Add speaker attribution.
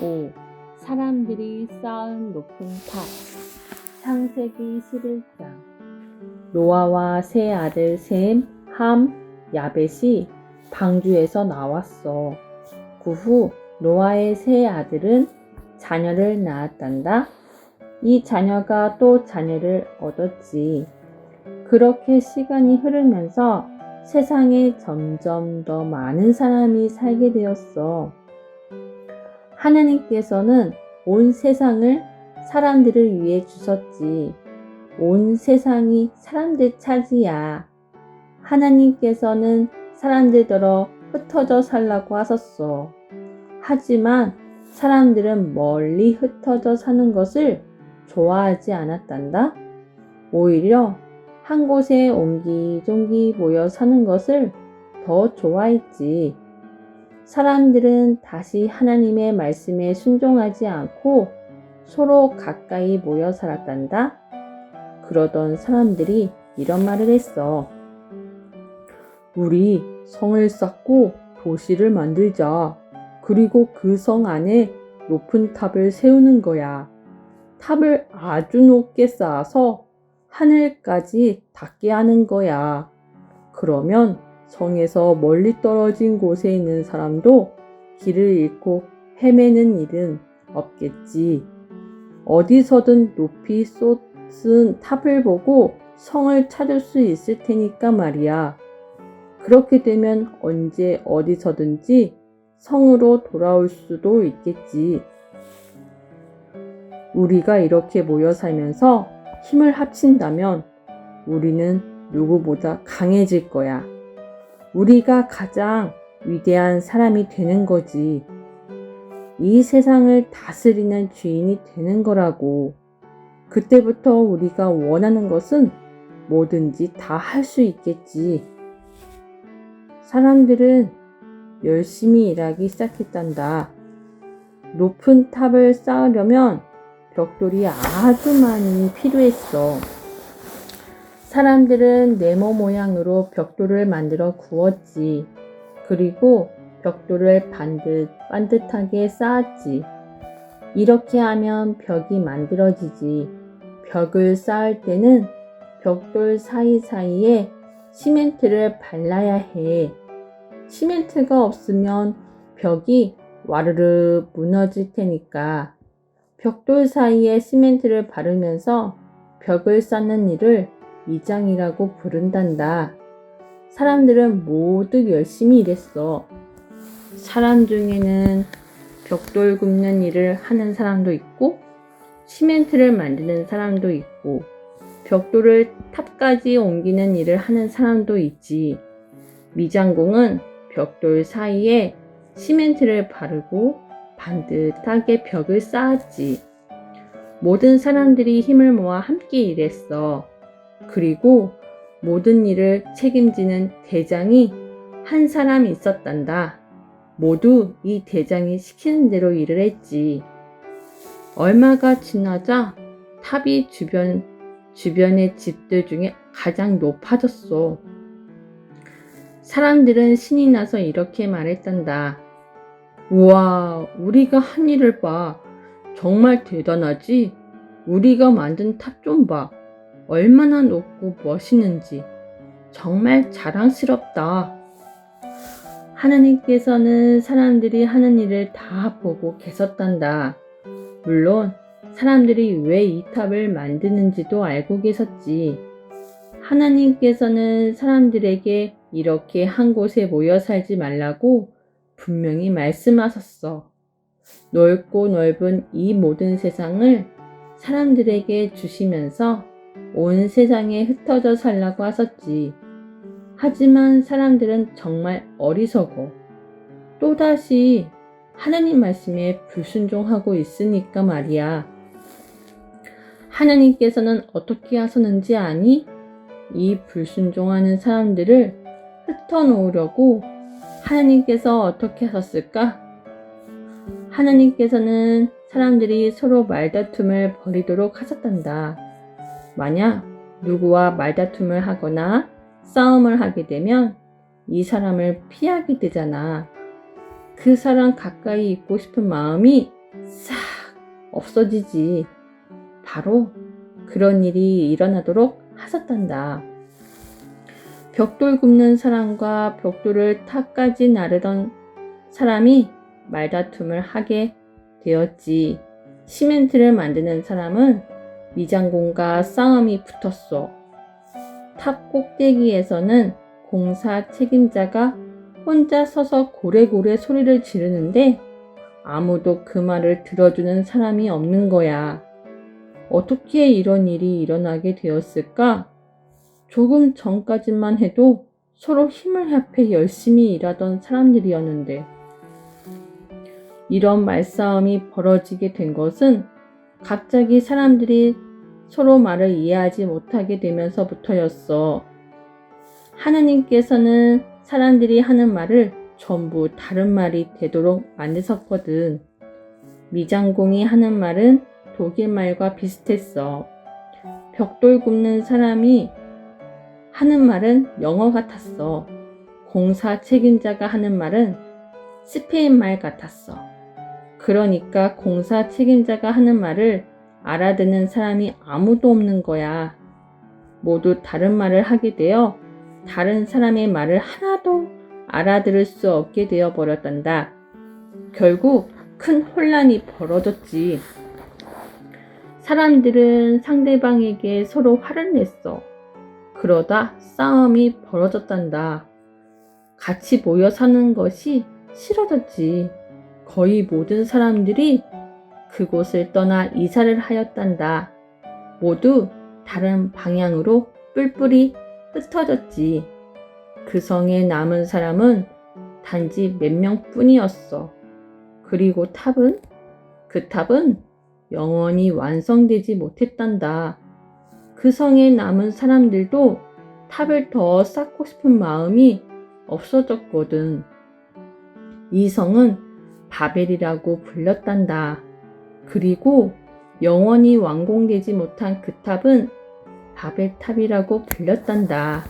Speaker 1: 5. 사람들이 쌓은 높은 탑 창세기 11장 노아와 세 아들 셈, 함, 야벳이 방주에서 나왔어. 그 후 노아의 세 아들은 자녀를 낳았단다. 이 자녀가 또 자녀를 얻었지. 그렇게 시간이 흐르면서 세상에 점점 더 많은 사람이 살게 되었어. 하나님께서는 온 세상을 사람들을 위해 주셨지. 온 세상이 사람들 차지야. 하나님께서는 사람들더러 흩어져 살라고 하셨어. 하지만 사람들은 멀리 흩어져 사는 것을 좋아하지 않았단다. 오히려 한 곳에 옹기종기 모여 사는 것을 더 좋아했지. 사람들은 다시 하나님의 말씀에 순종하지 않고 서로 가까이 모여 살았단다. 그러던 사람들이 이런 말을 했어. 우리 성을 쌓고 도시를 만들자. 그리고 그 성 안에 높은 탑을 세우는 거야. 탑을 아주 높게 쌓아서 하늘까지 닿게 하는 거야. 그러면 성에서 멀리 떨어진 곳에 있는 사람도 길을 잃고 헤매는 일은 없겠지. 어디서든 높이 솟은 탑을 보고 성을 찾을 수 있을 테니까 말이야. 그렇게 되면 언제 어디서든지 성으로 돌아올 수도 있겠지. 우리가 이렇게 모여 살면서 힘을 합친다면 우리는 누구보다 강해질 거야. 우리가 가장 위대한 사람이 되는 거지. 이 세상을 다스리는 주인이 되는 거라고. 그때부터 우리가 원하는 것은 뭐든지 다 할 수 있겠지. 사람들은 열심히 일하기 시작했단다. 높은 탑을 쌓으려면 벽돌이 아주 많이 필요했어. 사람들은 네모 모양으로 벽돌을 만들어 구웠지. 그리고 벽돌을 반듯 반듯하게 쌓았지. 이렇게 하면 벽이 만들어지지. 벽을 쌓을 때는 벽돌 사이사이에 시멘트를 발라야 해. 시멘트가 없으면 벽이 와르르 무너질 테니까 벽돌 사이에 시멘트를 바르면서 벽을 쌓는 일을 이장이라고 부른단다. 사람들은 모두 열심히 일했어. 사람 중에는 벽돌 굽는 일을 하는 사람도 있고, 시멘트를 만드는 사람도 있고, 벽돌을 탑까지 옮기는 일을 하는 사람도 있지. 미장공은 벽돌 사이에 시멘트를 바르고 반듯하게 벽을 쌓았지. 모든 사람들이 힘을 모아 함께 일했어. 그리고 모든 일을 책임지는 대장이 한 사람 있었단다. 모두 이 대장이 시키는 대로 일을 했지. 얼마가 지나자 탑이 주변, 주변의 집들 중에 가장 높아졌어. 사람들은 신이 나서 이렇게 말했단다. 우와, 우리가 한 일을 봐. 정말 대단하지? 우리가 만든 탑 좀 봐. 얼마나 높고 멋있는지. 정말 자랑스럽다. 하나님께서는 사람들이 하는 일을 다 보고 계셨단다. 물론 사람들이 왜 이 탑을 만드는지도 알고 계셨지. 하나님께서는 사람들에게 이렇게 한 곳에 모여 살지 말라고 분명히 말씀하셨어. 넓고 넓은 이 모든 세상을 사람들에게 주시면서 온 세상에 흩어져 살라고 하셨지. 하지만 사람들은 정말 어리석어. 또다시 하나님 말씀에 불순종하고 있으니까 말이야. 하나님께서는 어떻게 하셨는지 아니? 이 불순종하는 사람들을 흩어놓으려고 하나님께서 어떻게 하셨을까? 하나님께서는 사람들이 서로 말다툼을 벌이도록 하셨단다. 만약 누구와 말다툼을 하거나 싸움을 하게 되면 이 사람을 피하게 되잖아. 그 사람 가까이 있고 싶은 마음이 싹 없어지지. 바로 그런 일이 일어나도록 하셨단다. 벽돌 굽는 사람과 벽돌을 탑까지 나르던 사람이 말다툼을 하게 되었지. 시멘트를 만드는 사람은 미장공과 싸움이 붙었어. 탑 꼭대기에서는 공사 책임자가 혼자 서서 고래고래 소리를 지르는데 아무도 그 말을 들어주는 사람이 없는 거야. 어떻게 이런 일이 일어나게 되었을까? 조금 전까지만 해도 서로 힘을 합해 열심히 일하던 사람들이었는데 이런 말싸움이 벌어지게 된 것은 갑자기 사람들이 서로 말을 이해하지 못하게 되면서부터였어. 하느님께서는 사람들이 하는 말을 전부 다른 말이 되도록 만드셨거든. 미장공이 하는 말은 독일 말과 비슷했어. 벽돌 굽는 사람이 하는 말은 영어 같았어. 공사 책임자가 하는 말은 스페인 말 같았어. 그러니까 공사 책임자가 하는 말을 알아듣는 사람이 아무도 없는 거야. 모두 다른 말을 하게 되어 다른 사람의 말을 하나도 알아들을 수 없게 되어 버렸단다. 결국 큰 혼란이 벌어졌지. 사람들은 상대방에게 서로 화를 냈어. 그러다 싸움이 벌어졌단다. 같이 모여 사는 것이 싫어졌지. 거의 모든 사람들이 그곳을 떠나 이사를 하였단다. 모두 다른 방향으로 뿔뿔이 흩어졌지. 그 성에 남은 사람은 단지 몇 명뿐이었어. 그리고 탑은? 그 탑은 영원히 완성되지 못했단다. 그 성에 남은 사람들도 탑을 더 쌓고 싶은 마음이 없어졌거든. 이 성은 바벨이라고 불렸단다. 그리고 영원히 완공되지 못한 그 탑은 바벨탑이라고 불렸단다.